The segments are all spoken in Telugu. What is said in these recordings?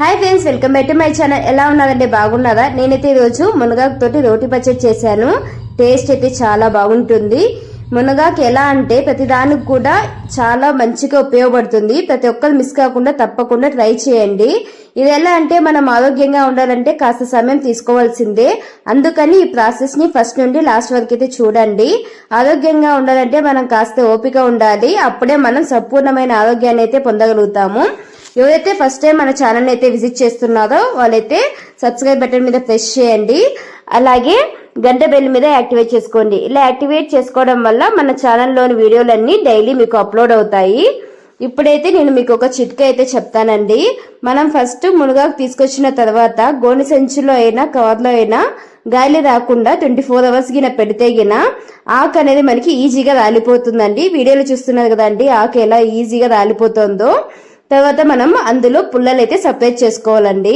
Hi friends welcome back to my channel. ఎలా ఉన్నారండి? బాగున్నారా? నేనైతే ఈరోజు మునగాకు తోటి రోటి పచ్చడి చేశాను. టేస్ట్ అయితే చాలా బాగుంటుంది. మునగాకు ఎలా అంటే ప్రతిదానికి కూడా చాలా మంచిగా ఉపయోగపడుతుంది. ప్రతి ఒక్కరు మిస్ కాకుండా తప్పకుండా ట్రై చేయండి. ఇది ఎలా అంటే మనం ఆరోగ్యంగా ఉండాలంటే కాస్త సమయం తీసుకోవాల్సిందే. అందుకని ఈ ప్రాసెస్ని ఫస్ట్ నుండి లాస్ట్ వరకు అయితే చూడండి. ఆరోగ్యంగా ఉండాలంటే మనం కాస్త ఓపిక ఉండాలి. అప్పుడే మనం సంపూర్ణమైన ఆరోగ్యాన్ని అయితే పొందగలుగుతాము. ఎవరైతే ఫస్ట్ టైం మన ఛానల్ అయితే విజిట్ చేస్తున్నారో వాళ్ళైతే సబ్స్క్రైబ్ బటన్ మీద ప్రెస్ చేయండి. అలాగే గంట బెల్ మీద యాక్టివేట్ చేసుకోండి. ఇలా యాక్టివేట్ చేసుకోవడం వల్ల మన ఛానల్లోని వీడియోలన్నీ డైలీ మీకు అప్లోడ్ అవుతాయి. ఇప్పుడైతే నేను మీకు ఒక చిట్కా అయితే చెప్తానండి. మనం ఫస్ట్ మునగాకు తీసుకొచ్చిన తర్వాత గోనె సంచిలో అయినా కవర్లో అయినా గాలి రాకుండా ట్వంటీ ఫోర్ అవర్స్ గిన పెడితే గిన ఆకు అనేది మనకి ఈజీగా రాలిపోతుందండి. వీడియోలో చూస్తున్నారు కదండి ఆకు ఎలా ఈజీగా రాలిపోతుందో. తర్వాత మనం అందులో పుల్లలు అయితే సపరేట్ చేసుకోవాలండి.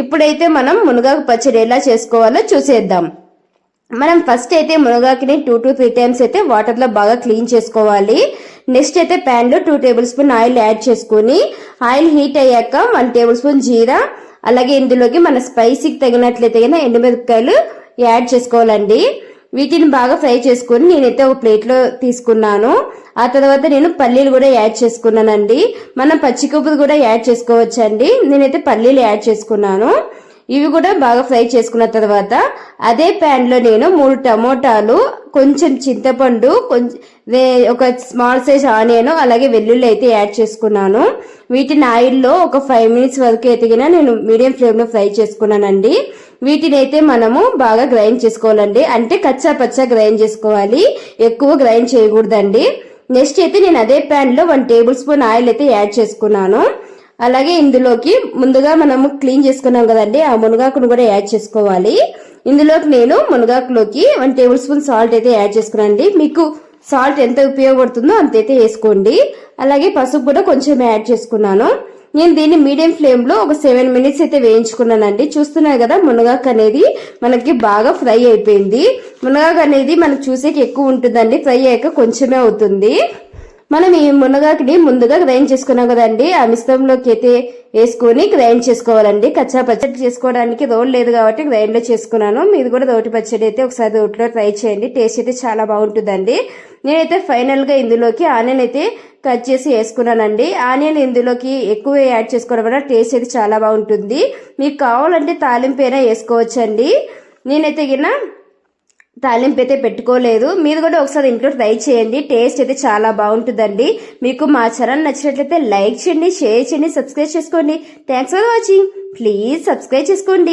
ఇప్పుడైతే మనం మునగాకు పచ్చడి ఎలా చేసుకోవాలో చూసేద్దాం. మనం ఫస్ట్ అయితే మునగాకుని టూ టు త్రీ టైమ్స్ అయితే వాటర్లో బాగా క్లీన్ చేసుకోవాలి. నెక్స్ట్ అయితే ప్యాన్లో two table spoon oil add చేసుకుని ఆయిల్ హీట్ అయ్యాక వన్ టేబుల్ స్పూన్ జీరా అలాగే ఇందులోకి మన స్పైసీకి తగినట్లయితే కనుక ఎండుమిరపకాయలు యాడ్ చేసుకోవాలండి. వీటిని బాగా ఫ్రై చేసుకొని నేనైతే ఒక ప్లేట్లో తీసుకున్నాను. ఆ తర్వాత నేను పల్లీలు కూడా యాడ్ చేసుకున్నానండి. మనం పచ్చికొప్పులు కూడా యాడ్ చేసుకోవచ్చండి. నేనైతే పల్లీలు యాడ్ చేసుకున్నాను. ఇవి కూడా బాగా ఫ్రై చేసుకున్న తర్వాత అదే ప్యాన్లో నేను మూడు టమోటాలు కొంచెం చింతపండు కొంచెం ఒక స్మాల్ సైజ్ ఆనియన్ అలాగే వెల్లుల్లి అయితే యాడ్ చేసుకున్నాను. వీటిని ఆయిల్లో ఒక ఫైవ్ మినిట్స్ వరకు ఎదిగినా నేను మీడియం ఫ్లేమ్లో ఫ్రై చేసుకున్నానండి. వీటిని అయితే మనము బాగా గ్రైండ్ చేసుకోవాలండి. అంటే కచ్చా పచ్చా గ్రైండ్ చేసుకోవాలి. ఎక్కువ గ్రైండ్ చేయకూడదండి. నెక్స్ట్ అయితే నేను అదే ప్యాన్లో వన్ టేబుల్ స్పూన్ ఆయిల్ అయితే యాడ్ చేసుకున్నాను. అలాగే ఇందులోకి ముందుగా మనము క్లీన్ చేసుకున్నాం కదండి ఆ మునగాకును కూడా యాడ్ చేసుకోవాలి. ఇందులోకి నేను మునగాకులోకి వన్ టేబుల్ స్పూన్ సాల్ట్ అయితే యాడ్ చేసుకున్నాండి మీకు సాల్ట్ ఎంత ఉపయోగపడుతుందో అంతైతే వేసుకోండి. అలాగే పసుపు కూడా కొంచెం యాడ్ చేసుకున్నాను. నేను దీన్ని మీడియం ఫ్లేమ్లో ఒక సెవెన్ మినిట్స్ అయితే వేయించుకున్నానండి. చూస్తున్నారు కదా మునగాకు అనేది మనకి బాగా ఫ్రై అయిపోయింది. మునగాకు అనేది మనకు చూసేకి ఎక్కువ ఉంటుందండి ఫ్రై అయ్యాక కొంచెమే అవుతుంది. మనం ఈ మునగాకుని ముందుగా గ్రైండ్ చేసుకున్నాం కదండి. ఆ మిశ్రమంలోకి అయితే వేసుకొని గ్రైండ్ చేసుకోవాలండి. కచ్చా పచ్చడి చేసుకోవడానికి రోడ్ లేదు కాబట్టి గ్రైండ్లో చేసుకున్నాను. మీరు కూడా రోటి పచ్చడి అయితే ఒకసారి రోట్లో ట్రై చేయండి. టేస్ట్ అయితే చాలా బాగుంటుందండి. నేనైతే ఫైనల్గా ఇందులోకి ఆనియన్ అయితే కట్ చేసి వేసుకున్నానండి. ఆనియన్ ఇందులోకి ఎక్కువ యాడ్ చేసుకోవడం వల్ల టేస్ట్ అయితే చాలా బాగుంటుంది. మీకు కావాలంటే తాలింపు అయినా వేసుకోవచ్చండి. నేనైతే గిన తాలింపు అయితే పెట్టుకోలేదు. మీరు కూడా ఒకసారి ఇంట్లో ట్రై చేయండి. టేస్ట్ అయితే చాలా బాగుంటుందండి. మీకు మా ఛానల్ నచ్చినట్లయితే లైక్ చేయండి షేర్ చేయండి సబ్స్క్రైబ్ చేసుకోండి. Thanks for watching please subscribe చేసుకోండి.